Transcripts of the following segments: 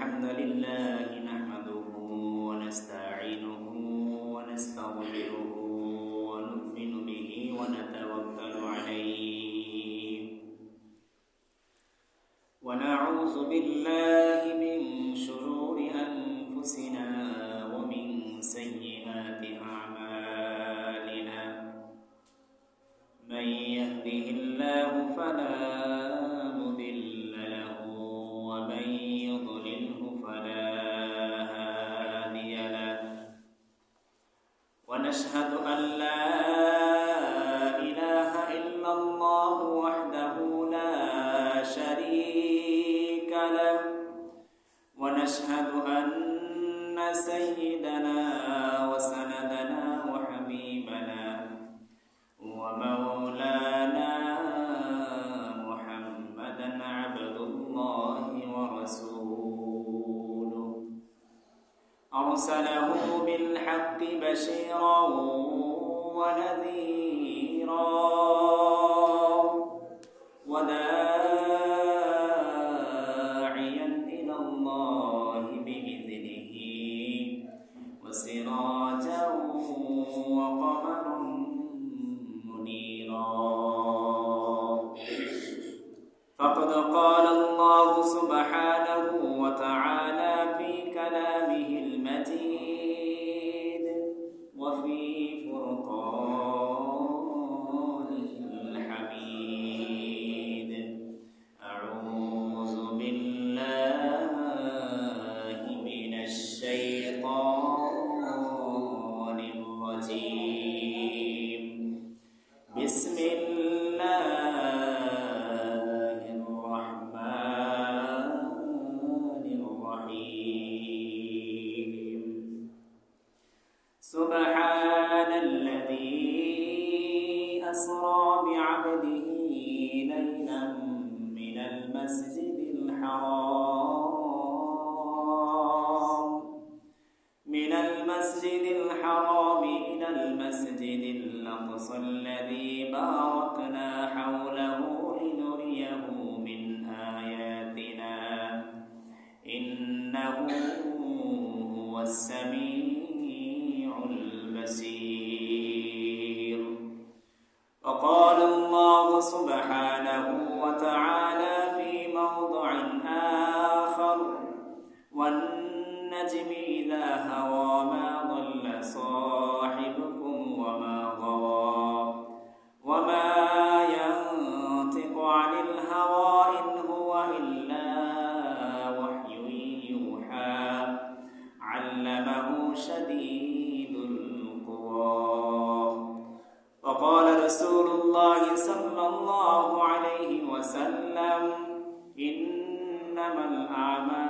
الحمد لله. أرسله بالحق بشيرا ونذيرا والنجم إذا هوى ما ضل صاحبكم وما غوى وما ينطق عن الهوى إن هو إلا وحي يوحى علمه شديد القوى وقال رسول الله صلى الله عليه وسلم إنما الأعمال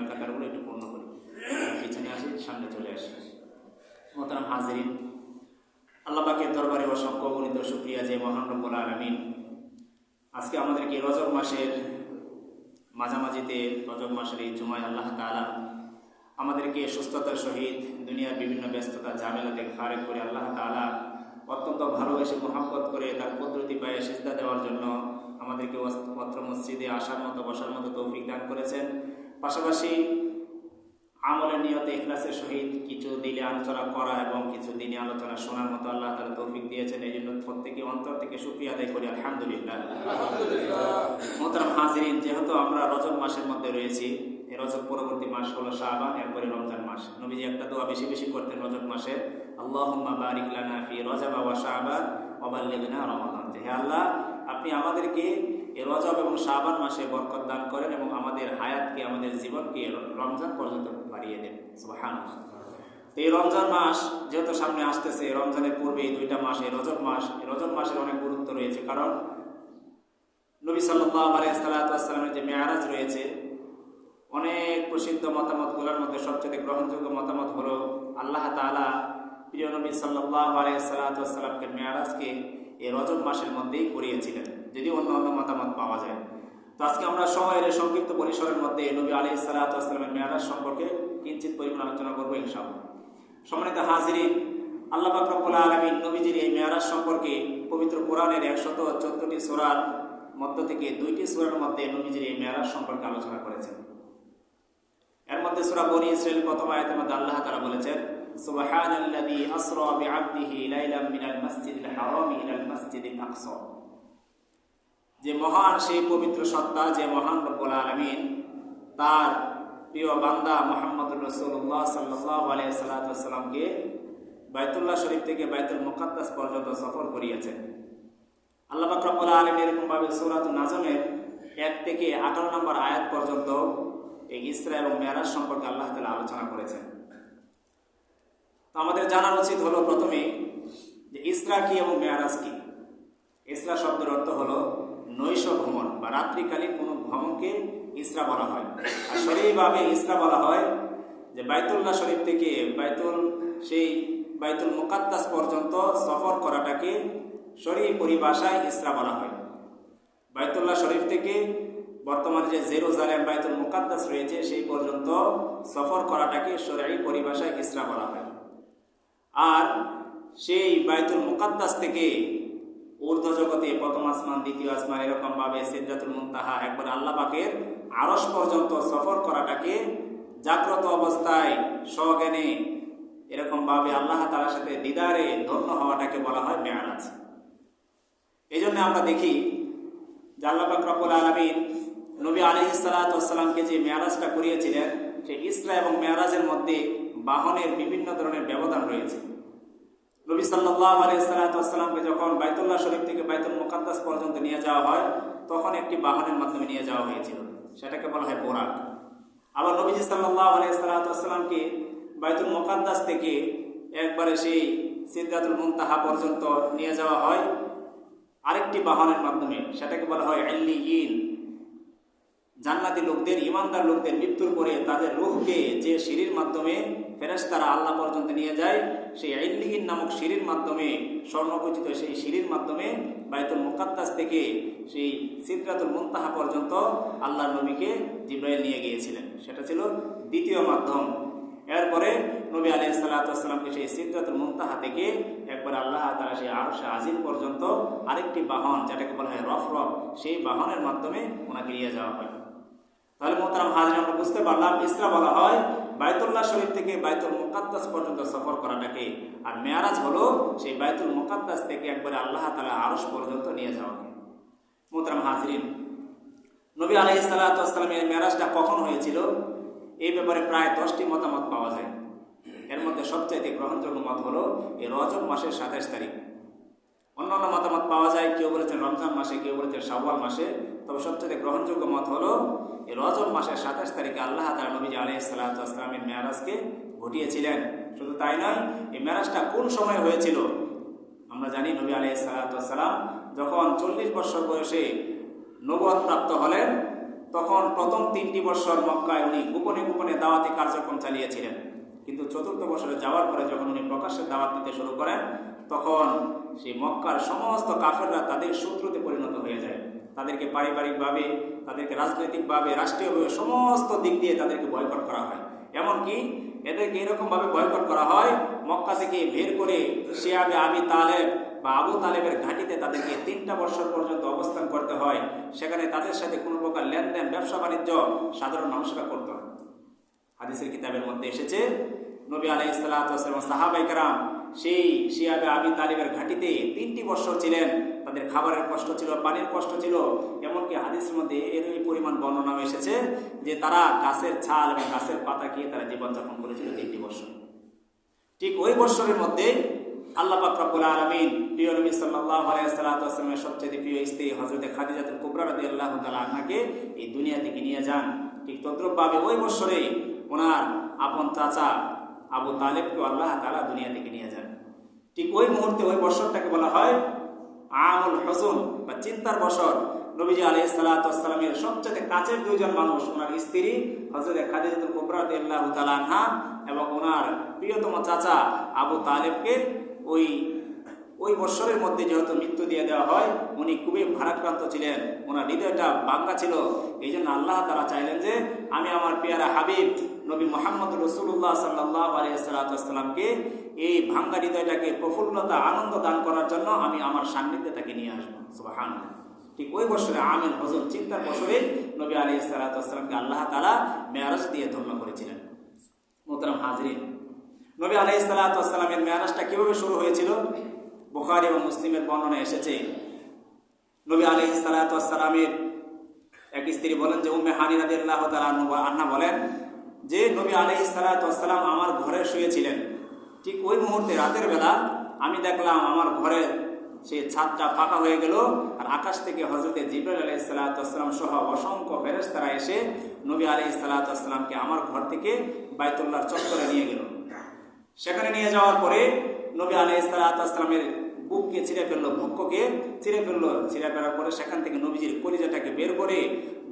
সামনের কাতারগুলো একটু পূর্ণ করি। পিছনে আসে, সামনে চলে আসে। মোহতারাম হাজিরিন আল্লাপাকে দরবারে অসংখ্য গণিত শুক্রিয়া যে মহান রব্বুল আলমিন। আজকে আমাদেরকে রজব মাসের মাঝামাঝিতে, রজব মাসের এই জুমায় আল্লাহ তাআলা আমাদেরকে সুস্থতার সহিত দুনিয়ার বিভিন্ন ব্যস্ততা ঝামেলা থেকে ফারেক করে আল্লাহ তাআলা অত্যন্ত ভালোবেসে মোহাম্মত করে তার পদ্ধতি পায়ে সিজদা দেওয়ার জন্য আমাদেরকে অত্র মসজিদে আসার মতো, বসার মতো তৌফিক দান করেছেন। পাশাপাশি আমলের নিয়তে ইখলাসের সহিত কিছু দিনে আলোচনা করা এবং কিছু দিনে আলোচনা শোনার মতো আল্লাহ তালা তৌফিক দিয়েছেন। এই জন্য প্রত্যেকে অন্তর থেকে সুক্রিয়া আদায় করি আলহামদুলিল্লাহ। মোহতারাম হাজিরিন যেহেতু আমরা রজব মাসের মধ্যে রয়েছি এই রজব পরবর্তী মাস হলো শাহবান এরপরে রমজান মাস। নবীজি একটা দোয়া বেশি বেশি করতেন রজব মাসে আল্লাহুম্মা বারিক লানা ফি রজব ওয়া শাবান ওয়া বাল্লিগনা রমাদান। হে আল্লাহ আপনি আমাদেরকে এ রজব এবং শাবান মাসে বরকত দান করেন এবং আমাদের হায়াতকে, আমাদের জীবনকে রমজান পর্যন্ত বাড়িয়ে দেন। সুবহান এই রমজান মাস যেহেতু সামনে আসতেছে রমজানের পূর্বে এই দুইটা মাস, এই রজব মাস, এই রজব মাসের অনেক গুরুত্ব রয়েছে। কারণ নবী সাল্লাহ আলাইসালামের যে মেয়ারাজ রয়েছে, অনেক প্রসিদ্ধ মতামতগুলোর মধ্যে সবচেয়ে গ্রহণযোগ্য মতামত হলো আল্লাহ তালা প্রিয় নবী সাল্লাহ আলাইসালাতামকে মেয়ারাজকে এই রজব মাসের মধ্যেই করিয়েছিলেন। যদি অন্য অন্য মতামত পাওয়া যায়। তো আজকে আমরা সময়ের সংক্ষিপ্ত পরিসরের মধ্যে নবী আলি সাল্লাহামের মেয়ারাজ সম্পর্কে কিঞ্চিত পরিমাণ আলোচনা করব ইনশাআল্লাহ। সম্মানিত হাজিরিন, আল্লাহ বাকরবুল আলমিন নবীজির এই মেয়ারাজ সম্পর্কে পবিত্র কোরআনের একশত চোদ্দটি সোরার মধ্য থেকে দুইটি সুরার মধ্যে নবীজির এই মেয়ারাজ সম্পর্কে আলোচনা করেছেন। এর মধ্যে সুরা বনি ইসরায়েল প্রথম মধ্যে আল্লাহ তারা বলেছেন, সুবহানাল্লাযী আসরা বিআবদিহি লাইলাম মিনাল মাসজিদিল হারামি ইলাল মাসজিদিল আকসা। যে মহান সেই পবিত্র সত্তা যে মহান রব্বুল আলামিন, তার প্রিয় বান্দা মোহাম্মদুর রসুল্লাহ সাল্লাহ আলিয়া সাল্লাতামকে বাইতুল্লাহ শরীফ থেকে বায়তুল মুকাদ্দাস পর্যন্ত সফর করিয়েছেন। আল্লাহ বাকরবুল্লাহ আলম এরকমভাবে সৌরাত নাজমের এক থেকে আঠারো নম্বর আয়াত পর্যন্ত এই ইসরা এবং মেয়ারাজ সম্পর্কে আল্লাহ তালা আলোচনা করেছেন। তো আমাদের জানার উচিত হলো প্রথমে যে ইসরা কি এবং মেয়ারাজ কি? ইসরা শব্দের অর্থ হলো নৈশ ভ্রমণ বা রাত্রিকালীন কোনো ভ্রমণকে ইসরা বলা হয়। আর শরীরভাবে ইসরা বলা হয় যে বাইতুল্লাহ শরীফ থেকে বাইতুল, সেই বাইতুল মুকাদ্দাস পর্যন্ত সফর করাটাকে শরীর পরিভাষায় ইসরা বলা হয়। বাইতুল্লাহ শরীফ থেকে বর্তমানে যে জেরো জেরুজালেম বাইতুল মুকাদ্দাস রয়েছে, সেই পর্যন্ত সফর করাটাকে শরীর পরিভাষায় ইসরা বলা হয়। আর সেই বাইতুল মুকাদ্দাস থেকে ঊর্ধ্ব জগতে প্রথম আসমান, দ্বিতীয় আসমান এরকম ভাবে সিদ্ধাতুল মুন্তাহা, একবার আল্লাহ পাকের আরস পর্যন্ত সফর করাটাকে জাগ্রত অবস্থায় স্বজ্ঞানে এরকম ভাবে আল্লাহ তালার সাথে দিদারে ধন্য হওয়াটাকে বলা হয় মেয়ারাজ। এই জন্য আমরা দেখি যে আল্লাহ রব্বুল আলমিন নবী আলী সালাতামকে যে মেয়ারাজটা করিয়েছিলেন সেই ইসরা এবং মেয়ারাজের মধ্যে বাহনের বিভিন্ন ধরনের ব্যবধান রয়েছে। নবী সাল্লাহ আলিয়াল্লামকে যখন বাইতুল্লাহ শরীফ থেকে বাইতুল মোকাদ্দাস পর্যন্ত নিয়ে যাওয়া হয়, তখন একটি বাহনের মাধ্যমে নিয়ে যাওয়া হয়েছিল। সেটাকে বলা হয় বোরাক। আবার নবীজি সাল্লাহ আলিয়াল্লামকে বাইতুল মোকাদ্দাস থেকে একবারে সেই সিদ্ধাতুল মুন্তাহা পর্যন্ত নিয়ে যাওয়া হয়। আরেকটি বাহনের মাধ্যমে, সেটাকে বলা হয় ইন জান্নাতি লোকদের ইমানদার লোকদের মৃত্যুর পরে তাদের রুহকে যে সিঁড়ির মাধ্যমে ফেরেস্তারা আল্লাহ পর্যন্ত নিয়ে যায় সেই আইল্লিহীন নামক সিঁড়ির মাধ্যমে স্বর্ণখচিত সেই সিঁড়ির মাধ্যমে বাইতুল মুকাদ্দাস থেকে সেই সিদ্ধাতুল মুন্তাহা পর্যন্ত আল্লাহ নবীকে জিব্রাইল নিয়ে গিয়েছিলেন। সেটা ছিল দ্বিতীয় মাধ্যম। এরপরে নবী আলিয়া সাল্লাতামকে সেই সিদ্ধাতুল মুন্তাহা থেকে একবার আল্লাহ তারা সেই আরশে আজিম পর্যন্ত আরেকটি বাহন, যেটাকে বলা হয় রফ রফ সেই বাহনের মাধ্যমে ওনাকে নিয়ে যাওয়া হয়। তাহলে মোহতারাম হাজির, আমরা বুঝতে পারলাম ইসরা বলা হয় বাইতুল্লাহ শরীফ থেকে বাইতুল মোকাদ্দাস পর্যন্ত সফর করাটাকে। আর মেয়ারাজ হলো সেই বাইতুল মোকাদ্দাস থেকে একবারে আল্লাহ তালা আরস পর্যন্ত নিয়ে যাওয়াকে। মোহতারাম হাজরিন নবী আলহি সাল্লাতামের মেয়ারাজটা কখন হয়েছিল? এই ব্যাপারে প্রায় দশটি মতামত পাওয়া যায়। এর মধ্যে সবচাইতে গ্রহণযোগ্য মত হলো এই রজব মাসের সাতাইশ তারিখ। অন্যান্য মতামত পাওয়া যায়। কেউ বলেছেন রমজান মাসে, কেউ বলেছেন শাওয়াল মাসে। তবে সবচেয়ে গ্রহণযোগ্য মত হলো, এই রজব মাসের সাতাশ তারিখে আল্লাহ তার নবীজি আলহ সাল্লাহামের মেয়ারাজকে ঘটিয়েছিলেন। শুধু তাই নয়, এই মেয়ারাজটা কোন সময় হয়েছিল? আমরা জানি নবী আলহ সাল্লাহাম যখন চল্লিশ বছর বয়সে নবদ প্রাপ্ত হলেন, তখন প্রথম তিনটি বছর মক্কায় উনি গোপনে গোপনে দাওয়াতি কার্যক্রম চালিয়েছিলেন। কিন্তু চতুর্থ বছরে যাওয়ার পরে যখন উনি প্রকাশ্যে দাওয়াত দিতে শুরু করেন তখন সেই মক্কার সমস্ত কাফেররা তাদের শত্রুতে পরিণত হয়ে যায়। তাদেরকে পারিবারিকভাবে, তাদেরকে রাজনৈতিকভাবে, রাষ্ট্রীয়ভাবে সমস্ত দিক দিয়ে তাদেরকে বয়কট করা হয়। এমনকি এদেরকে এরকমভাবে বয়কট করা হয়, মক্কা থেকে বের করে শেয়াবে আবি তালেব বা আবু তালেবের ঘাঁটিতে তাদেরকে তিনটা বছর পর্যন্ত অবস্থান করতে হয়। সেখানে তাদের সাথে কোনো প্রকার লেনদেন, ব্যবসা বাণিজ্য সাধারণ মানুষরা করত হাদিসের কিতাবের মধ্যে এসেছে, নবী আলাই সাল্লাহ সাহাবাইকার সেই শিয়াবে আবি তালিবের ঘাটিতে তিনটি বছর ছিলেন। তাদের খাবারের কষ্ট ছিল, পানির কষ্ট ছিল। এমনকি হাদিসের মধ্যে এর পরিমাণ বর্ণনা এসেছে যে তারা গাছের ছাল এবং গাছের পাতা খেয়ে তারা জীবনযাপন করেছিল তিনটি বছর ঠিক ওই বছরের মধ্যে আল্লাহ পাকরাবুল আলমিন প্রিয় নবী সাল্লাহ আলাইসালামের সবচেয়ে প্রিয় স্ত্রী হজরত খাদিজাতুল কুবরা রাদি আল্লাহ তালা আহ্নাকে এই দুনিয়া থেকে নিয়ে যান। ঠিক তদ্রুপভাবে ওই বছরে ওনার আপন চাচা আবু তালেবকে আল্লাহ তালা দুনিয়া থেকে নিয়ে যান। ঠিক ওই মুহূর্তে ওই বছরটাকে বলা হয় আমুল হসন বা চিন্তার বছর নবীজি আলহ সালাতামের সবচেয়ে কাছের দুইজন মানুষ, ওনার স্ত্রী হজরত খাদিজাতুল কুবরাত আল্লাহ তালা এবং ওনার প্রিয়তম চাচা আবু তালেবকে ওই ওই বৎসরের মধ্যে যেহেতু মৃত্যু দিয়ে দেওয়া হয়, উনি খুবই ভারাক্রান্ত ছিলেন। ওনার হৃদয়টা বাঙ্গা ছিল। এই জন্য আল্লাহ তারা চাইলেন যে, আমি আমার পেয়ারা হাবিব নবী মোহাম্মদ রসুল্লাহ সাল্লাহ আলিয়াল্লামকে এই ভাঙ্গা হৃদয়টাকে প্রফুল্লতা, আনন্দ দান করার জন্য আমি আমার সান্নিধ্যে তাকে নিয়ে আসব। সুবাহান ঠিক ওই বছরে আমিন হজর চিন্তার বছরে নবী আলী সালাতামকে আল্লাহ তালা মেয়ারাজ দিয়ে ধন্য করেছিলেন। মোহতারাম হাজরিন, নবী আলাই সালাতামের মেয়ারাজটা কীভাবে শুরু হয়েছিল? বুখারি এবং মুসলিমের বর্ণনা এসেছে। নবী আলী সালাতামের এক স্ত্রী বলেন যে, উম্মে রাদি আল্লাহ আন্না বলেন যে, নবী আলী সালাতাম আমার ঘরে শুয়েছিলেন। ঠিক ওই মুহূর্তে রাতের বেলা আমি দেখলাম আমার ঘরে সে ছাদটা ফাঁকা হয়ে গেল আর আকাশ থেকে হজরতে জিবর আলাই সালাতাম সহ অসংখ্য ফেরেস্তারা এসে নবী আলী সালাতামকে আমার ঘর থেকে বাইতুল্লাহর চত্বরে নিয়ে গেল। সেখানে নিয়ে যাওয়ার পরে নবী সালাতামের বুককে ছিঁড়ে ফেলল ভক্ষকে ছিঁড়ে ফেলল। ছিঁড়ে ফেলার পরে সেখান থেকে নবীজির কলিজাটাকে বের করে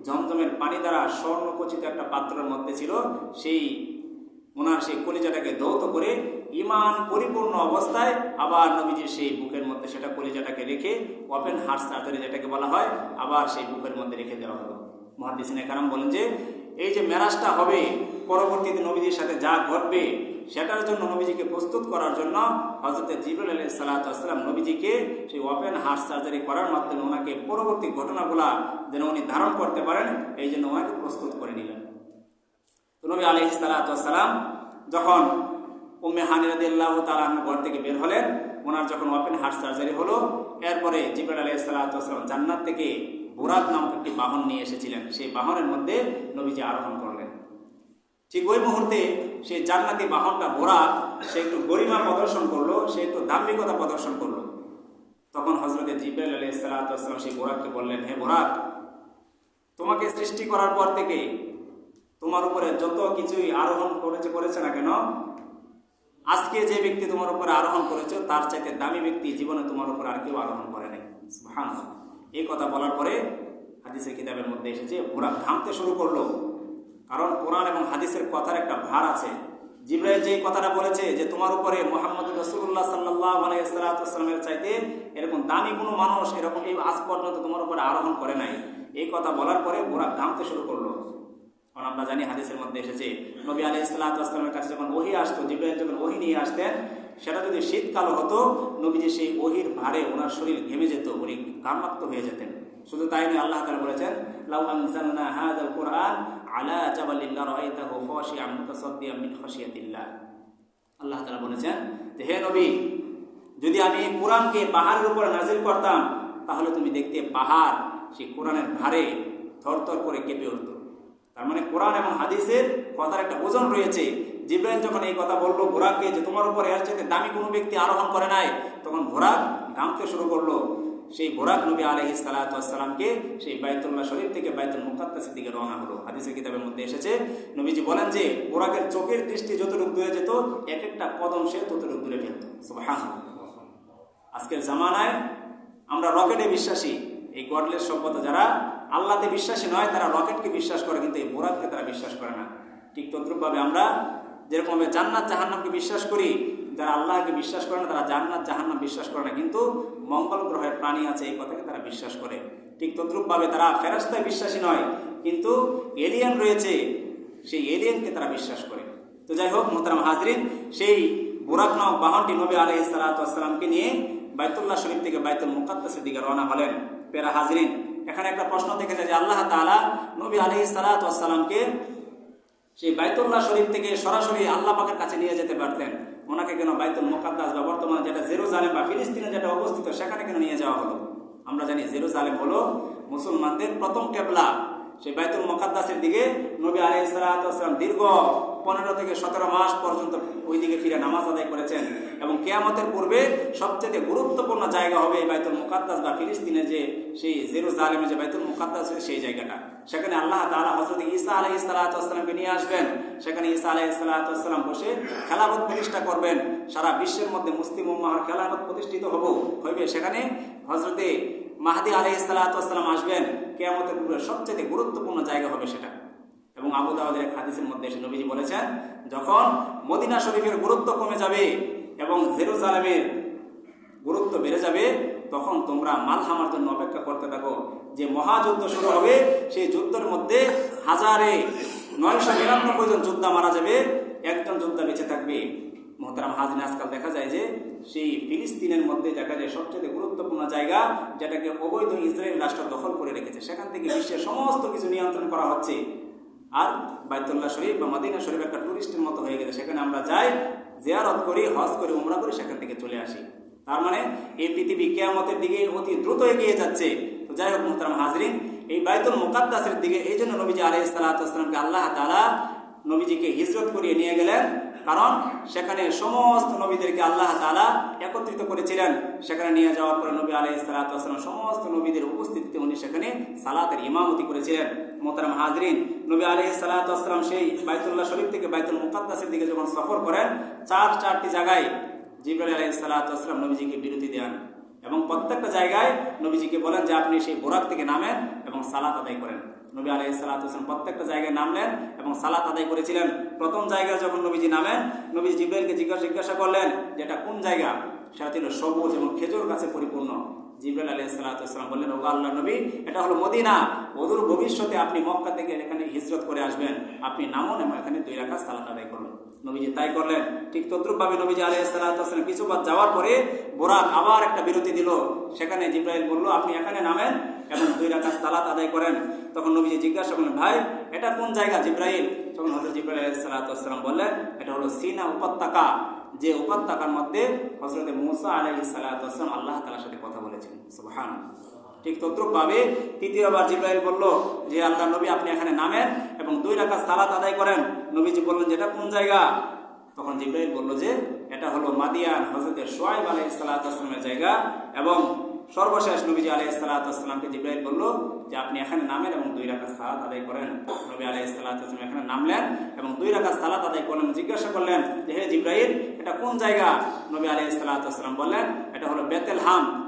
জমজমের পানি দ্বারা স্বর্ণকচিত একটা পাত্রের মধ্যে ছিল, সেই ওনার সেই কলিজাটাকে দৌত করে ইমান পরিপূর্ণ অবস্থায় আবার নবীজির সেই বুকের মধ্যে সেটা কলিজাটাকে রেখে ওপেন হার্ট সার্জারি যেটাকে বলা হয়, আবার সেই বুকের মধ্যে রেখে দেওয়া হলো। মহাদিসিনে কারণ বলেন যে, এই যে মেরাজটা হবে, পরবর্তীতে নবীজির সাথে যা ঘটবে সেটার জন্য নবীজিকে প্রস্তুত করার জন্য হজরত জিবুল আলী সাল্লাহাম নবীজিকে সেই ওপেন হার্ট সার্জারি করার মাধ্যমে ওনাকে পরবর্তী ঘটনাগুলা যেন উনি ধারণ করতে পারেন, এই জন্য ওনাকে প্রস্তুত করে নিলেন। নবী আলহ সালাতাম যখন উম্মে হানিরাদিল্লাহ তালাহ ঘর থেকে বের হলেন, ওনার যখন ওপেন হার্ট সার্জারি হলো, এরপরে জিবুল আলহ সাল্লাহাম জান্নাত থেকে বোরাক নামক একটি বাহন নিয়ে এসেছিলেন। সেই বাহনের মধ্যে নবীজি আরোহণ করলেন। ঠিক ওই মুহূর্তে সেই জান্নাতি বাহনটা বোরাক সে একটু গরিমা প্রদর্শন করল, সে একটু দাম্ভিকতা প্রদর্শন করল। তখন হজরত জিব্রাইল আলী সালাতাম সেই বোরাককে বললেন, হে বোরাক তোমাকে সৃষ্টি করার পর থেকে তোমার উপরে যত কিছুই আরোহণ করেছে করেছে না কেন, আজকে যে ব্যক্তি তোমার উপরে আরোহণ করেছে, তার চাইতে দামি ব্যক্তি জীবনে তোমার উপর আর কেউ আরোহণ করে নাই। এই কথা বলার পরে হাদিসের কিতাবের মধ্যে এসেছে বোরাক ঘামতে শুরু করল। কারণ কোরআন এবং হাদিসের কথার একটা ভার আছে। জিব্রাইল যে কথাটা বলেছে যে, তোমার উপরে মোহাম্মদ রসুল্লাহ সাল্লাহ আলাইসালামের চাইতে এরকম দামি কোনো মানুষ এরকম এই আজ পর্যন্ত তোমার উপরে আরোহণ করে নাই। এই কথা বলার পরে ওরা ঘামতে শুরু করল। কারণ আমরা জানি হাদিসের মধ্যে এসেছে, নবী আলি ইসলাতামের কাছে যখন ওহি আসতো, জিব্রাইল যখন ওহি নিয়ে আসতেন, সেটা যদি শীতকাল হতো, নবীজি সেই ওহির ভারে ওনার শরীর ঘেমে যেত, উনি কান্নাক্ত হয়ে যেতেন। শুধু তাই নয়, আল্লাহ তালা বলেছেন, লাউ আনজালনা হাযাল কুরআন আলা মিন খাশিয়াতিল্লাহ। আল্লাহ তাআলা বলেছেন যে, হে নবী, যদি আমি কোরআনকে পাহাড়ের উপরে নাজিল করতাম, তাহলে তুমি দেখতে পাহাড় সেই কোরআনের ভারে থরথর করে কেঁপে উঠত। তার মানে কোরআন এবং হাদিসের কথার একটা ওজন রয়েছে। জিব্রাইল যখন এই কথা বলল ঘোরাককে যে তোমার উপর এর চাইতে দামি কোনো ব্যক্তি আরোহণ করে নাই। তখন ঘোরাক ঘামতে শুরু করল। সেই বোরাক নবী আলহি সালাতামকে সেই বাইতুল্লাহ শরীফ থেকে বাইতুল মুকাদ্দাসের দিকে রওনা হলো। হাদিসের কিতাবের মধ্যে এসেছে, নবীজি বলেন যে বোরাকের চোখের দৃষ্টি যতটুকু দূরে যেত এক একটা কদম সে ততটুকু দূরে ফেলত। আজকের জামানায় আমরা রকেটে বিশ্বাসী। এই গডলের সভ্যতা যারা আল্লাহতে বিশ্বাসী নয়, তারা রকেটকে বিশ্বাস করে, কিন্তু এই বোরাককে তারা বিশ্বাস করে না। ঠিক তদ্রুপভাবে আমরা যেরকমভাবে জান্নাত জাহান্নামকে বিশ্বাস করি যারা আল্লাহকে বিশ্বাস করে না, তারা জান্নাত, জাহান্নাম বিশ্বাস করে না। কিন্তু মঙ্গল গ্রহের প্রাণী আছে, এই কথাকে তারা বিশ্বাস করে। ঠিক তদ্রুপভাবে তারা ফেরাস্তায় বিশ্বাসী নয়, কিন্তু এলিয়ান রয়েছে, সেই এলিয়ানকে তারা বিশ্বাস করে। তো যাই হোক, মোহতারাম হাজরিন, সেই বুরাক নামক বাহনটি নবী আলহ সালাতামকে নিয়ে বাইতুল্লাহ শরীফ থেকে বাইতুল মুকাদ্দাসের দিকে রওনা হলেন। পেরা হাজরিন, এখানে একটা প্রশ্ন দেখে যায় যে আল্লাহ তালা নবী আলহি সালাতামকে সেই বাইতুল্লাহ শরীফ থেকে সরাসরি আল্লাহ পাকের কাছে নিয়ে যেতে পারতেন। ওনাকে কেন বাইতুল মোকাদ্দাস বা বর্তমানে যেটা জেরুজালেম বা ফিলিস্তিনে যেটা অবস্থিত, সেখানে কেন নিয়ে যাওয়া হলো? আমরা জানি জেরুজালেম হলো মুসলমানদের প্রথম কেবলা। সেই বাইতুল মোকাদ্দাসের দিকে নবী আলি দীর্ঘ পনেরো থেকে সতেরো মাস পর্যন্ত ওইদিকে ফিরে নামাজ আদায় করেছেন এবং কেয়ামতের পূর্বে সবচেয়ে গুরুত্বপূর্ণ জায়গা হবে এই বাইতুল মুকাদ্দাস বা ফিলিস্তিনের যে সেই জেরু জালেমের যে বাইতুল মুকাদ্দাস সেই জায়গাটা। সেখানে আল্লাহ তাআলা হযরত ঈসা আলাইহিস সালাতু ওয়াসসালামকে নিয়ে আসবেন। সেখানে ঈসা আলাইহিস সালাতু ওয়াসসালাম বসে খেলাফত প্রতিষ্ঠা করবেন। সারা বিশ্বের মধ্যে মুসলিম উম্মাহর খেলাফত প্রতিষ্ঠিত হব, হইবে। সেখানে হজরতে মাহদি আলাইহিস সালাতু ওয়াসসালাম আসবেন। কেয়ামতের পূর্বে সবচেয়ে গুরুত্বপূর্ণ জায়গা হবে সেটা। এবং আবু দাউদের এক হাদিসের মধ্যে এসে নবীজি বলেছেন, যখন মদিনা শরীফের গুরুত্ব কমে যাবে এবং জেরুজালেমের গুরুত্ব বেড়ে যাবে, তখন তোমরা মালহামার জন্য অপেক্ষা করতে থাকো। যে মহাযুদ্ধ শুরু হবে, সেই যুদ্ধের মধ্যে হাজারে নয়শো নিরানব্বই জন যোদ্ধা মারা যাবে, একজন যোদ্ধা বেঁচে থাকবে। মোহতারাম হাজিন আজকাল দেখা যায় যে সেই ফিলিস্তিনের মধ্যে দেখা যায় সবচেয়ে গুরুত্বপূর্ণ জায়গা, যেটাকে অবৈধ ইসরায়েল রাষ্ট্র দখল করে রেখেছে। সেখান থেকে বিশ্বের সমস্ত কিছু নিয়ন্ত্রণ করা হচ্ছে। আর বাইতুল্লাহ শরীফ বা মদিনা শরীফ একটা টুরিস্টের মতো হয়ে গেছে। সেখানে আমরা যাই, জিয়ারত করি, হজ করি, উমরা করি, সেখান থেকে চলে আসি। তার মানে এই পৃথিবী কেয়ামতের দিকে অতি দ্রুত এগিয়ে যাচ্ছে। তো যাই হোক, মোহতারাম হাজরিন, এই বাইতুল মুকাদ্দাসের দিকে এই জন্য নবীজি সালাতামকে আল্লাহ তালা নবীজিকে হিজরত করিয়ে নিয়ে গেলেন। কারণ সেখানে সমস্ত নবীদেরকে আল্লাহ তাআলা একত্রিত করেছিলেন। সেখানে নিয়ে যাওয়ার পরে নবী আলাইহি সালাতাম সমস্ত নবীদের উপস্থিতিতে উনি সেখানে সালাতের ইমামতি করেছিলেন। মোহতারাম হাজরিন, নবী আলাইহি সালাতাম সেই বাইতুল্লাহ শরীফ থেকে বাইতুল মুকাদ্দাসের দিকে যখন সফর করেন, চার চারটি জায়গায় জিবরাইল আলাইহিস সালাতু ওয়াসসালাম নবীজিকে বিরতি দেন এবং প্রত্যেকটা জায়গায় নবীজিকে বলেন যে আপনি সেই বোরাক থেকে নামেন এবং সালাত আদায় করেন। নবী আলাইহিস সালাত হোসেন প্রত্যেকটা জায়গায় নামলেন এবং সালাত আদায় করেছিলেন। প্রথম জায়গায় যখন নবীজি নামেন, নবী জিবরাইলকে জিজ্ঞাসা জিজ্ঞাসা করলেন যে, এটা কোন জায়গা? সেটা ছিল সবুজ এবং খেজুর গাছে পরিপূর্ণ। আলাইহিস সালাত ওয়াসসালাম বললেন, ওগা আল্লাহ নবী, এটা হলো মদিনা। অদূর ভবিষ্যতে আপনি মক্কা থেকে এখানে হিজরত করে আসবেন। আপনি নামুন এবং এখানে দুই রাখা সালাত আদায় করুন। নবীজি তাই করলেন। ঠিক তদ্রুপভাবে নবীজি আলাইসালাম কিছুবার যাওয়ার পরে বোরাক আবার একটা বিরতি দিল। সেখানে জিব্রাইল বলল, আপনি এখানে নামেন? এবং দুই রাকাত সালাত আদায় করেন। তখন নবীজি জিজ্ঞাসা করলেন, ভাই, এটা কোন জায়গা জিব্রাইল? তখন হজরত জিব্রাইল আলাইসালাম বললেন, এটা হলো সিনা উপত্যকা। যে উপত্যকার মধ্যে হজরত মুসা আলাই সালাতাম আল্লাহ তালার সাথে কথা বলেছেন। সুবহান ঠিক ভাবে তৃতীয়বার জিব্রাইল বলল যে, আল্লাহ নবী, আপনি এখানে নামেন এবং দুই রাকাত সালাত আদায় করেন। নবীজি বললেন যে এটা কোন জায়গা? তখন জিব্রাইল বলল যে, এটা হলো মাদিয়ান হজরত সোয়াইব আলাই সালাতামের জায়গা। এবং সর্বশেষ নবীজি আলাই সালাতামকে জিব্রাইল বলল যে, আপনি এখানে নামেন এবং দুই রাকাত সালাত আদায় করেন। নবী আলাই সালাতাম এখানে নামলেন এবং দুই রাকাত সালাত আদায় করলেন। জিজ্ঞাসা করলেন যে, হে জিব্রাইল, এটা কোন জায়গা? নবী আলাই সালাতাম বললেন, এটা হলো বেতেল হাম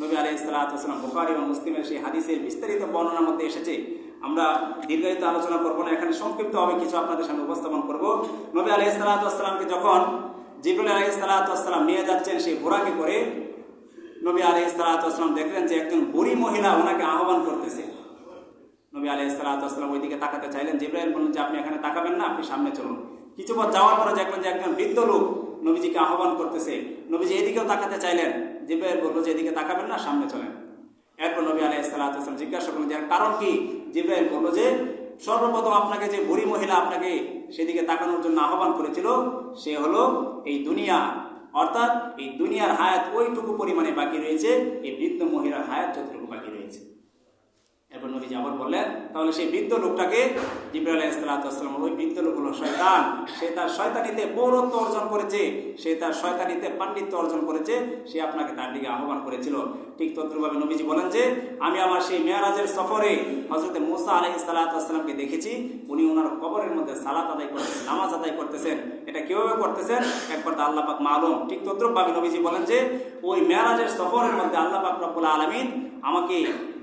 নবী আলাই সালাতাম বুখারি এবং মুসলিমের সেই হাদিসের বিস্তারিত বর্ণনার মধ্যে এসেছে। আমরা দীর্ঘায়িত আলোচনা করব না, এখানে সংক্ষিপ্তভাবে কিছু আপনাদের সামনে উপস্থাপন করব। নবী আলাই সালাতামকে যখন জিবুল আলাই সালাতাম নিয়ে যাচ্ছেন সেই বোরাকে করে, নবী আলাই সালাতাম দেখলেন যে একজন বুড়ি মহিলা ওনাকে আহ্বান করতেছে। নবী আলাই সালাতাম ওইদিকে তাকাতে চাইলেন, জিব্রাইল বললেন, যে আপনি এখানে তাকাবেন না, আপনি সামনে চলুন। কিছু পথ যাওয়ার পরে দেখলেন যে একজন বৃদ্ধ লোক নবীজিকে আহ্বান করতেছে। নবীজি এদিকেও তাকাতে চাইলেন। জিব্রাইল বলল, যে এদিকে তাকাবেন না, সামনে চলেন। এরপর নবী আলাই সালাম জিজ্ঞাসা করলেন যে কারণ কি? জিব্রাইল বলল, যে সর্বপ্রথম আপনাকে যে বুড়ি মহিলা আপনাকে সেদিকে তাকানোর জন্য আহ্বান করেছিল, সে হলো এই দুনিয়া। অর্থাৎ এই দুনিয়ার হায়াত ওইটুকু পরিমাণে বাকি রয়েছে, এই বৃদ্ধ মহিলার হায়াত যতটুকু বাকি এরপর নবীজি আবার বললেন, তাহলে সেই বৃদ্ধ লোকটাকে আলাইহিসসালাম ওই বৃদ্ধ লোক হলো শয়তান। সে তার শয়তানিতে পৌরত্ব অর্জন করেছে। সে তার শয়তানিতে পাণ্ডিত্য অর্জন করেছে। সে আপনাকে তার দিকে আহ্বান করেছিল। ঠিক তদ্রুপভাবে নবীজি বলেন যে, আমি আমার সেই মেয়ারাজের সফরে হজরত মুসা আলহি সালাতামকে দেখেছি। উনি ওনার কবরের মধ্যে সালাত আদায় করতেছেন, নামাজ আদায় করতেছেন। এটা কীভাবে করতেছেন? একবার তো আল্লাহ পাক মালুম। ঠিক তদ্রুপভাবে নবীজি বলেন যে, ওই মেয়ারাজের সফরের মধ্যে আল্লাহ পাক রব্বুল আলমিন আমাকে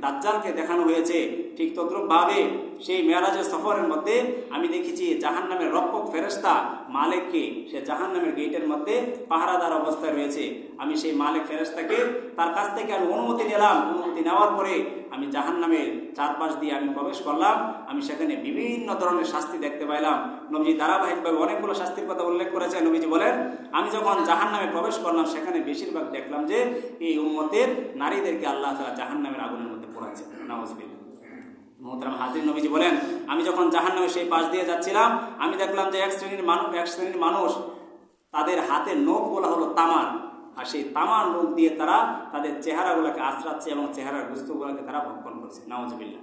দাজ্জালকে দেখানো হয়েছে। ঠিক তদ্রুপভাবে সেই মেয়ারাজের সফরের মধ্যে আমি দেখেছি জাহান নামের রক্ষক ফেরেস্তা মালিককে, সে জাহান নামের গেটের মধ্যে পাহারাদার অবস্থায় রয়েছে। আমি সেই মালিক ফেরেস্তাকে তার কাছ থেকে আমি অনুমতি নিলাম। অনুমতি নেওয়ার পরে আমি জাহান নামের চারপাশ দিয়ে আমি প্রবেশ করলাম। আমি সেখানে বিভিন্ন ধরনের শাস্তি দেখতে পাইলাম। নবীজি ধারাবাহিকভাবে অনেকগুলো শাস্তির কথা উল্লেখ করেছে নবীজি বলেন, আমি যখন জাহান নামে প্রবেশ করলাম, সেখানে বেশিরভাগ দেখলাম যে এই উম্মতের নারীদেরকে আল্লাহ তালা জাহান নামের আগুনের পড়াচ্ছে নওয়াজবিল্লা মোহতারাম হাজির নবীজি বলেন, আমি যখন জাহান নামে সেই পাশ দিয়ে যাচ্ছিলাম, আমি দেখলাম যে এক শ্রেণির মানুষ এক শ্রেণির মানুষ তাদের হাতে নখ বলা হলো তামার। আর সেই তামার নখ দিয়ে তারা তাদের চেহারাগুলোকে আশ্রাচ্ছে এবং চেহারার বস্তুগুলোকে তারা ভক্ষণ করছে। নওয়াজবিল্লা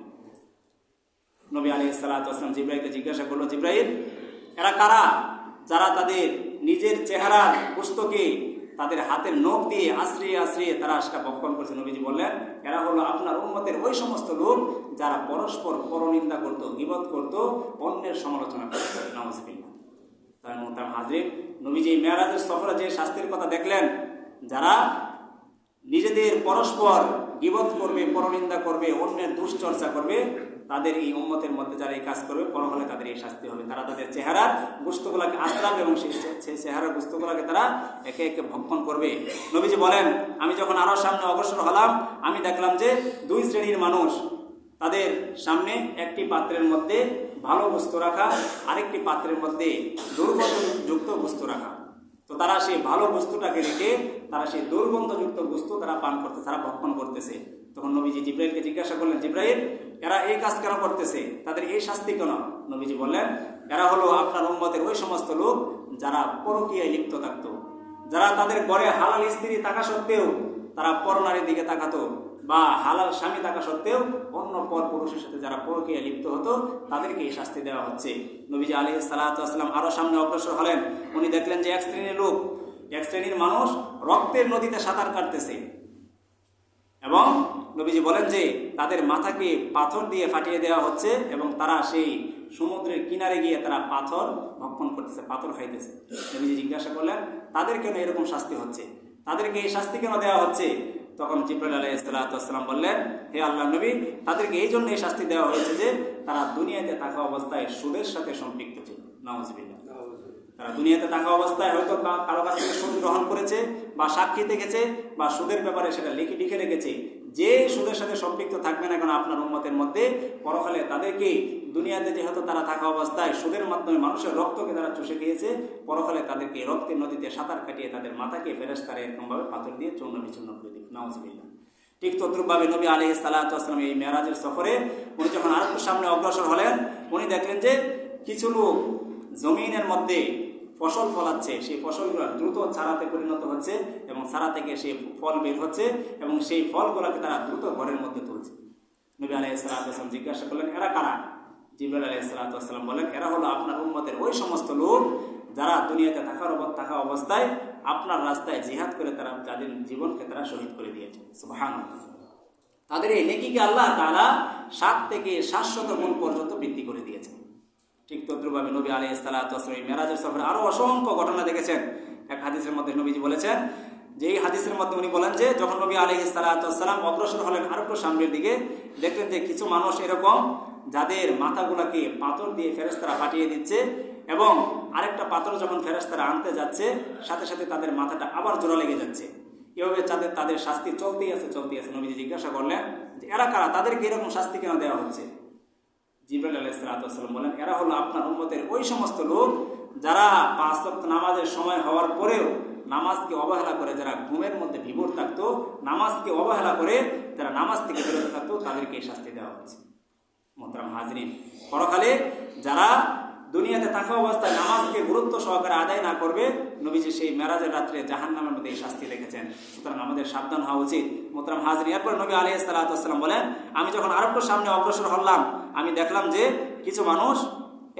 নবী আলী সালাতাম জিব্রাইলকে জিজ্ঞাসা করল, জিব্রাইল, এরা কারা? যারা তাদের নিজের চেহারার পুস্তকে তাদের হাতের নখ দিয়ে আশ্রিয়ে আশ্রিয়ে তারা সেটা ভক্ষণ করছে। নবীজি বললেন, এরা হলো আপনার উন্মতের ওই সমস্ত লোক যারা পরস্পর পরনিন্দা করত, গিবত করত, অন্যের সমালোচনা করত। নওয়াজবিল্লা তার মোহতাম হাজির নবীজি মেয়ারাজের সফরে যে শাস্তির কথা দেখলেন, যারা নিজেদের পরস্পর গিবত করবে, পরনিন্দা করবে, অন্যের দুশ্চর্চা করবে তাদের এই উম্মতের মধ্যে যারা এই কাজ করবে পরকালে তাদের এই শাস্তি হবে। তারা তাদের চেহারার গুস্তগুলাকে আশ্রাবে এবং সেই চেহারার গুস্তগুলাকে তারা একে একে ভক্ষণ করবে। নবীজি বলেন, আমি যখন আরও সামনে অগ্রসর হলাম, আমি দেখলাম যে দুই শ্রেণির মানুষ, তাদের সামনে একটি পাত্রের মধ্যে ভালো বস্তু রাখা, আরেকটি পাত্রের মধ্যে দুর্গন্ধযুক্ত বস্তু রাখা। তো তারা সেই ভালো বস্তুটাকে রেখে, তারা সেই দুর্গন্ধযুক্ত বস্তু তারা পান করতে তারা ভক্ষণ করতেছে। তখন নবীজি জিব্রাইলকে জিজ্ঞাসা করলেন, জিব্রাইল, এরা এই কাজ কেন করতেছে? তাদের এই শাস্তি কেন? নবীজি বললেন, এরা হলো আপনার উম্মতের ওই সমস্ত লোক যারা পরকীয়ায় লিপ্ত থাকতো। যারা তাদের ঘরে হালাল স্ত্রী থাকা সত্ত্বেও তারা পরনারীর দিকে তাকাতো বা হালাল স্বামী থাকা সত্ত্বেও অন্য পর পুরুষের সাথে যারা পরকীয়া লিপ্ত হতো, তাদেরকে এই শাস্তি দেওয়া হচ্ছে। নবীজি আলী সালাতাম আরও সামনে অগ্রসর হলেন। উনি দেখলেন যে এক শ্রেণির লোক, এক শ্রেণির মানুষ রক্তের নদীতে সাঁতার কাটতেছে এবং নবীজি বলেন যে, তাদের মাথাকে পাথর দিয়ে ফাটিয়ে দেওয়া হচ্ছে এবং তারা সেই সমুদ্রের কিনারে গিয়ে তারা পাথর ভক্ষণ করতেছে, পাথর খাইতেছে। নবীজি জিজ্ঞাসা করলেন, তাদের কেন এরকম শাস্তি হচ্ছে? তাদেরকে এই শাস্তি কেন দেওয়া হচ্ছে? তখন জিব্রাইল আলাহ ইসলাতাম বললেন, হে আল্লাহ নবী, তাদেরকে এই জন্য এই শাস্তি দেওয়া হয়েছে যে, তারা দুনিয়াতে থাকা অবস্থায় সুদের সাথে সম্পৃক্ত ছিল। নওয়াজবিল্লা তারা দুনিয়াতে থাকা অবস্থায় হয়তো কারও কাছ থেকে সুদ গ্রহণ করেছে বা সাক্ষী দেখেছে বা সুদের ব্যাপারে সেটা লিখে লিখে রেখেছে। যে সুদের সাথে সম্পৃক্ত থাকবে না কেন আপনার উন্মতের মধ্যে, পরকালে তাদেরকে দুনিয়াতে যেহেতু তারা থাকা অবস্থায় সুদের মাধ্যমে মানুষের রক্তকে তারা চষে খেয়েছে, পরকালে তাদেরকে রক্তের নদীতে সাঁতার কাটিয়ে তাদের মাথাকে ফেরেস্তারা এরকমভাবে পাথর দিয়ে চূর্ণ বিচূর্ণ করে দিবে নাওয়াজবিল্লা ঠিক তদ্রুপভাবে নবী আলী সালাতাম এই মেয়ারাজের সফরে উনি যখন আরেকটু সামনে অগ্রসর হলেন, উনি দেখলেন যে কিছু লোক জমিনের মধ্যে ফসল ফলাচ্ছে, সেই ফসলগুলো দ্রুত ছাড়াতে পরিণত হচ্ছে এবং ছাড়া থেকে সেই ফল বের হচ্ছে এবং সেই ফলগুলোকে তারা দ্রুত ঘরের মধ্যে তুলছে। নবী সালাতাম জিজ্ঞাসা করলেন, এরা কারা? জিবরাল আলাহ সালাতাম বলেন এরা হলো আপনার উম্মতের ওই সমস্ত লোক যারা দুনিয়াতে থাকার থাকা অবস্থায় আপনার রাস্তায় জিহাদ করে তারা, যাদের জীবনকে তারা শহীদ করে দিয়েছে। সুবহান তাদের এই নেকিকে আল্লাহ তারা সাত থেকে সাতশত গুণ পর্যন্ত বৃদ্ধি করে দিয়েছেন। ঠিক নবী আলী ইসালাতাম মেরাজের সফরে আরও অসংখ্য ঘটনা দেখেছেন। এক হাদিসের মধ্যে নবীজি বলেছেন যে এই হাদিসের মধ্যে উনি বলেন যে, যখন নবী আলী ইসালাতাম অগ্রসর হলেন আরও একটু সামনের দিকে, দেখলেন যে কিছু মানুষ এরকম যাদের মাথাগুলোকে পাথর দিয়ে ফেরেস্তারা পাঠিয়ে দিচ্ছে এবং আরেকটা পাথর যখন ফেরেস্তারা আনতে যাচ্ছে, সাথে সাথে তাদের মাথাটা আবার জোড়া লেগে যাচ্ছে। এভাবে তাদের তাদের শাস্তি চলতেই আছে চলতেই আছে। নবীজি জিজ্ঞাসা করলেন যে, এরা কারা? তাদেরকে এরকম শাস্তি কেন দেওয়া হচ্ছে? জিব্রাইল আলাইসালাম বলেন, এরা হলো আপনার উন্মতের ওই সমস্ত লোক যারা পাঁচ নামাজের সময় হওয়ার পরেও নামাজকে অবহেলা করে, যারা ঘুমের মধ্যে বিভোর থাকতো, নামাজকে অবহেলা করে যারা নামাজ থেকে বেরোতে থাকতো, তাদেরকে শাস্তি দেওয়া হচ্ছে। মোহতারাম হাজরিন, পরকালে যারা দুনিয়াতে থাকা অবস্থায় নামাজকে গুরুত্ব সহকারে আদায় না করবে, নবীজি সেই মেরাজের রাত্রে জাহান নামের মধ্যে এই শাস্তি রেখেছেন সুতরাং আমাদের সাবধান হওয়া উচিত। মোহতারাম হাজরিন, এরপর নবী আলী সালাতাম বলেন, আমি যখন আরেকটু সামনে অগ্রসর হলাম, আমি দেখলাম যে কিছু মানুষ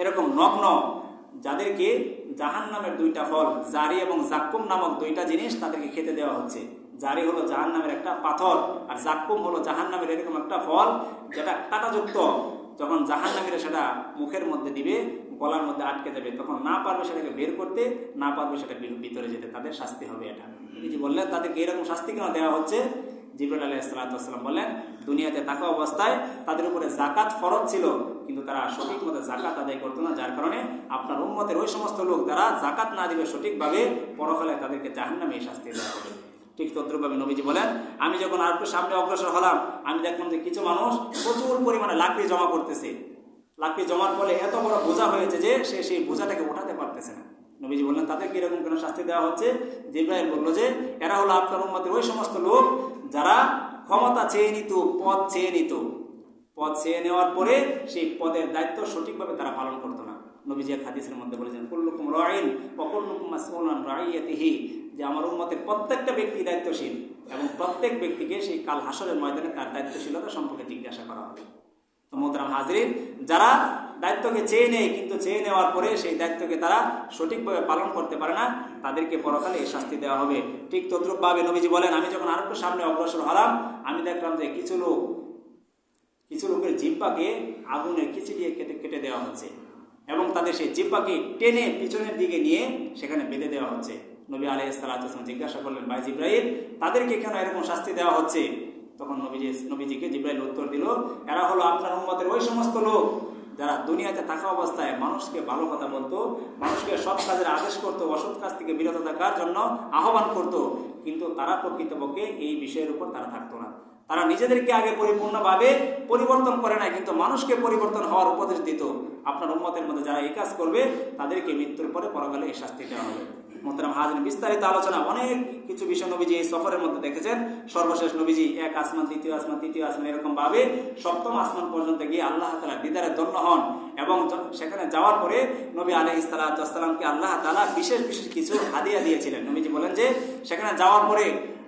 এরকম নগ্ন, যাদেরকে জাহান নামের দুইটা ফল, জারি এবং জাক্কুম নামক দুইটা জিনিস তাদেরকে খেতে দেওয়া হচ্ছে। জারি হলো জাহান নামের একটা পাথর, আর জাক্কুম হলো জাহান নামের এরকম একটা ফল যেটা কাঁটাযুক্ত যখন জাহান নামের সেটা মুখের মধ্যে দিবে গলার মধ্যে আটকে যাবে, তখন না পারবে সেটাকে বের করতে, না পারবে সেটা ভিতরে যেতে, তাদের শাস্তি হবে এটা। যে বললেন, তাদেরকে এরকম শাস্তি কেন দেওয়া হচ্ছে? জিবরুল আলাহ সালাতাম বললেন, দুনিয়াতে থাকা অবস্থায় তাদের উপরে জাকাত ফরজ ছিল, কিন্তু তারা সঠিক মতো জাকাত আদায় করতো না, যার কারণে আপনার উম্মতের ওই সমস্ত লোক যারা জাকাত না দিবে সঠিকভাবে, পরকালে তাদেরকে জাহান্নামে শাস্তি দেওয়া হবে। ঠিক তদ্রুপভাবে নবীজি বলেন, আমি যখন আর একটু সামনে অগ্রসর হলাম, আমি দেখলাম যে কিছু মানুষ প্রচুর পরিমাণে লাকড়ি জমা করতেছে। লাকড়ি জমার ফলে এত বড় বোঝা হয়েছে যে সে সেই বোঝাটাকে উঠাতে পারতেছে না। নবীজি বললেন তাদেরকে এরকম কেন শাস্তি দেওয়া হচ্ছে? জিব্রাহিম বলল যে, এরা হলো আপনার উম্মতের ওই সমস্ত লোক যারা ক্ষমতা চেয়ে নিত, পদ চেয়ে নিত। পদ চেয়ে নেওয়ার পরে সেই পদের দায়িত্ব সঠিকভাবে তারা পালন করতো না। নবীজি হাদিসের মধ্যে বলেছেন, কুল্লুকুম রাইন অকুল্লুকুম মাসউলান রাইয়াতিহি। যে আমার উম্মতের প্রত্যেকটা ব্যক্তি দায়িত্বশীল এবং প্রত্যেক ব্যক্তিকে সেই কাল হাসরের ময়দানে তার দায়িত্বশীলতা সম্পর্কে জিজ্ঞাসা করা হবে। তো মোহতারাম হাজরিন, যারা দায়িত্বকে চেয়ে নেয়, কিন্তু চেয়ে নেওয়ার পরে সেই দায়িত্বকে তারা সঠিকভাবে পালন করতে পারে না, তাদেরকে পরকালে এই শাস্তি দেওয়া হবে। ঠিক তদ্রুপভাবে নবীজি বলেন, আমি যখন আরেকটু সামনে অগ্রসর হলাম, আমি দেখলাম যে কিছু লোক, কিছু লোকের জিব্বাকে আগুনের কিছু দিয়ে কেটে কেটে দেওয়া হচ্ছে এবং তাদের সেই জিব্বাকে টেনে পিছনের দিকে নিয়ে সেখানে বেঁধে দেওয়া হচ্ছে। নবী আলহ সালাম জিজ্ঞাসা করলেন, ভাই জিব্রাহিম তাদেরকে কেন এরকম শাস্তি দেওয়া হচ্ছে? তখন নবীজি, নবীজিকে জিব্রাইল উত্তর দিল, এরা হলো আপনার উম্মতের ওই সমস্ত লোক যারা দুনিয়াতে থাকা অবস্থায় মানুষকে ভালো কথা বলতো, মানুষকে সৎ কাজের আদেশ করতো, অসৎ কাজ থেকে বিরত থাকার জন্য আহ্বান করত। কিন্তু তারা প্রকৃতপক্ষে এই বিষয়ের উপর তারা থাকতো না। তারা নিজেদেরকে আগে পরিপূর্ণভাবে পরিবর্তন করে না কিন্তু মানুষকে পরিবর্তন হওয়ার উপদেশ দিত। আপনার উম্মতের মধ্যে যারা এই কাজ করবে, তাদেরকে মৃত্যুর পরে পরকালে এই শাস্তি দেওয়া হবে। মোহতারাম হাজিন বিস্তারিত আলোচনা, অনেক কিছু বিষয় নবীজি এই সফরের মধ্যে দেখেছেন। সর্বশেষ নবীজি এক আসমান, তৃতীয় আসমান তৃতীয় আসমান এরকম ভাবে সপ্তম আসমান পর্যন্ত গিয়ে আল্লাহ তালা দিদারে ধন্য হন এবং সেখানে যাওয়ার পরে নবী আলহ ইসালাতামকে আল্লাহ তালা বিশেষ বিশেষ কিছু হাদিয়া দিয়েছিলেন। নবীজি বলেন যে, সেখানে যাওয়ার পরে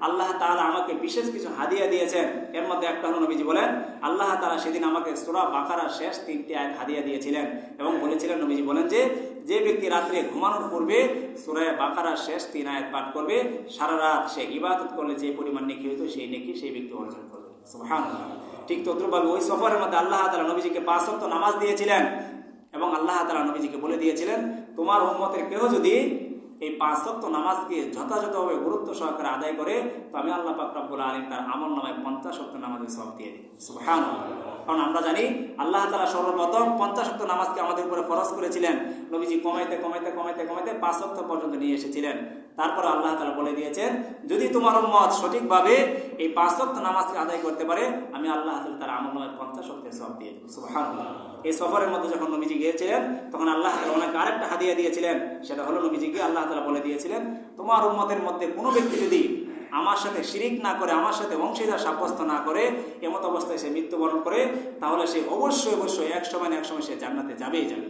আল্লাহ তালা আমাকে বিশেষ কিছু হাদিয়া দিয়েছেন। এর মধ্যে একটা হলো নবীজি বলেন, আল্লাহ তালা সেদিন আমাকে সোরা বাকারা শেষ তিনটি আয়াত হাদিয়া দিয়েছিলেন এবং বলেছিলেন, নবীজি বলেন যে যে ব্যক্তি রাত্রে ঘুমানোর পূর্বে সুরায় বাকারা শেষ তিন আয়াত পাঠ করবে, সারা রাত সে ইবাদত করলে যে পরিমাণ নেকি হইতো সেই নেকি সেই ব্যক্তি অর্জন করবে। ঠিক তদ্রুপভাবে ওই সফরের মধ্যে আল্লাহ তালা নবীজিকে পাঁচ নামাজ দিয়েছিলেন এবং আল্লাহ তালা নবীজিকে বলে দিয়েছিলেন, তোমার উম্মতের কেউ যদি এই পাঁচ সপ্ত নামাজকে যথাযথভাবে গুরুত্ব সহকারে আদায় করে তো আমি আল্লাহ পাকরাবুল আলম তার আমল নামায় পঞ্চাশ শক্ত নামাজের সব দিয়ে দিই কারণ আমরা জানি আল্লাহ তালা সর্বপ্রথম পঞ্চাশ শক্ত নামাজকে আমাদের উপরে খরচ করেছিলেন। নবীজি কমাইতে কমাইতে কমাইতে কমাইতে পাঁচ সপ্তাহ পর্যন্ত নিয়ে এসেছিলেন। তারপর আল্লাহ তালা বলে দিয়েছেন, যদি তোমার মত সঠিকভাবে এই পাঁচ সপ্তাহ নামাজকে আদায় করতে পারে, আমি আল্লাহ তালা তার আমল নামায় পঞ্চাশ সপ্তাহে সব দিয়ে দেবো। এই সফরের মধ্যে যখন নবীজি গিয়েছিলেন, তখন আল্লাহ তালা ওনাকে আরেকটা হাদিয়া দিয়েছিলেন, সেটা হলো নবীজিকে আল্লাহ তালা বলে দিয়েছিলেন, তোমার উন্মতের মধ্যে কোনো ব্যক্তি যদি আমার সাথে শিরিক না করে, আমার সাথে অংশীদার সাব্যস্ত না করে, এমত অবস্থায় সে মৃত্যুবরণ করে, তাহলে সে অবশ্যই অবশ্যই এক সময় এক সময় সে জান্নাতে যাবেই যাবে।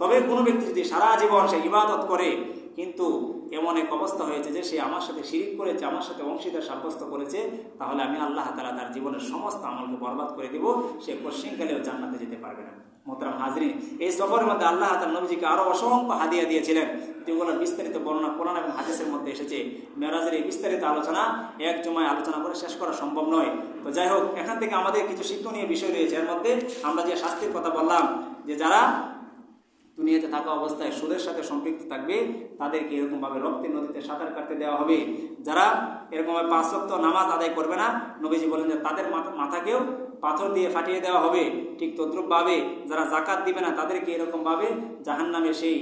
তবে কোনো ব্যক্তি যদি সারা জীবন সে ইবাদত করে কিন্তু এমন এক অবস্থা হয়েছে যে সে আমার সাথে শিরিক করেছে, আমার সাথে অংশীদার সাব্যস্ত করেছে, তাহলে আমি আল্লাহ তালা তার জীবনের সমস্ত আমলকে বরবাদ করে দিব, সে পশ্চিমকালেও জান্নাতে যেতে পারবে না। মোতরাম হাজরি এই সফরের মধ্যে আল্লাহ তার নবীজিকে আরও অসংখ্য হাদিয়া দিয়েছিলেন, যেগুলোর বিস্তারিত বর্ণনা কোরআন এবং হাদিসের মধ্যে এসেছে। মেরাজের এই বিস্তারিত আলোচনা এক জমায় আলোচনা করে শেষ করা সম্ভব নয়। তো যাই হোক, এখান থেকে আমাদের কিছু শিক্ষণীয় বিষয় রয়েছে। এর মধ্যে আমরা যে শাস্তির কথা বললাম, যে যারা দুনিয়াতে থাকা অবস্থায় সুদের সাথে সম্পৃক্ত থাকবে, তাদেরকে এরকমভাবে রক্তের নদীতে সাঁতার কাটতে দেওয়া হবে। যারা এরকমভাবে পাঁচ সপ্তাহ নামাজ আদায় করবে না, নবীজি বলেন যে তাদের মাথাকেও পাথর দিয়ে ফাটিয়ে দেওয়া হবে। ঠিক তদ্রুপভাবে যারা জাকাত দিবে না, তাদেরকে এরকমভাবে জাহান নামে সেই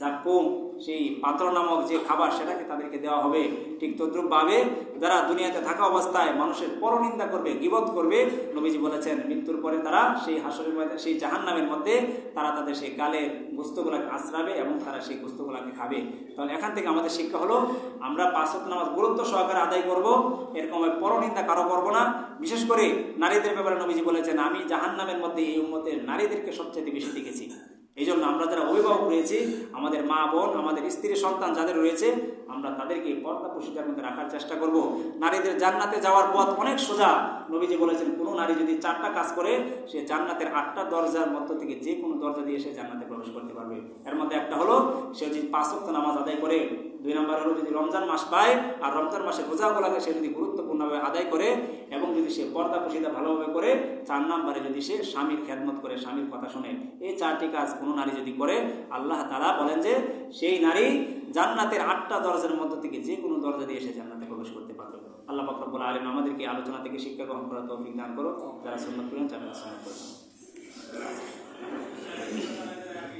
জাকুম সেই পাত্র নামক যে খাবার সেটাকে তাদেরকে দেওয়া হবে ঠিক তদ্রুপভাবে। যারা দুনিয়াতে থাকা অবস্থায় মানুষের পরনিন্দা করবে, গিবত করবে, নবীজি বলেছেন, মৃত্যুর পরে তারা সেই হাসরের সেই জাহান নামের মধ্যে তারা তাদের সেই গালের গুস্তগুলাকে আশ্রাবে এবং তারা সেই গুস্তগুলাকে খাবে। তাহলে এখান থেকে আমাদের শিক্ষা হলো, আমরা পাঁচত নামাজ গুরুত্ব সহকারে আদায় করব, এরকম পরনিন্দা কারও করব না। বিশেষ করে নারীদের ব্যাপারে নবীজি বলেছেন, আমি জাহান নামের মধ্যে এই উম্মতের নারীদেরকে সবচেয়ে বেশি দেখেছি। এই জন্য আমরা যারা অভিভাবক রয়েছি, আমাদের মা, বোন, আমাদের স্ত্রী, সন্তান যাদের রয়েছে, আমরা তাদেরকে পর্দা পুষিতার মধ্যে রাখার চেষ্টা করব। নারীদের জান্নাতে যাওয়ার পথ অনেক সোজা। নবীজি বলেছেন, কোনো নারী যদি চারটা কাজ করে, সে জান্নাতের আটটা দরজার মধ্য থেকে যে কোনো দরজা দিয়ে সে জান্নাতে প্রবেশ করতে পারবে। এর মধ্যে একটা হলো, সে যদি পাঁচ নামাজ আদায় করে দুই নম্বর হলো যদি রমজান মাস পায় আর রমজান মাসে রোজাগুলোকে সে যদি গুরুত্বপূর্ণভাবে আদায় করে এবং যদি সে পর্দা পুষিতা ভালোভাবে করে, চার নম্বরে যদি সে স্বামীর খেদমত করে, স্বামীর কথা শুনে, এই চারটি কাজ কোনো নারী যদি করে, আল্লাহ তারা বলেন যে সেই নারী জান্নাতের আটটা দরজার মধ্য থেকে যে কোনো দরজা দিয়ে এসে জান্নাতে প্রবেশ করতে পারবে। আল্লাহ ফকরবুল আলম আমাদেরকে আলোচনা থেকে শিক্ষা গ্রহণ করার তৌফিক দান করো যারা সুন্নত করেন যারা সুন্নত করেন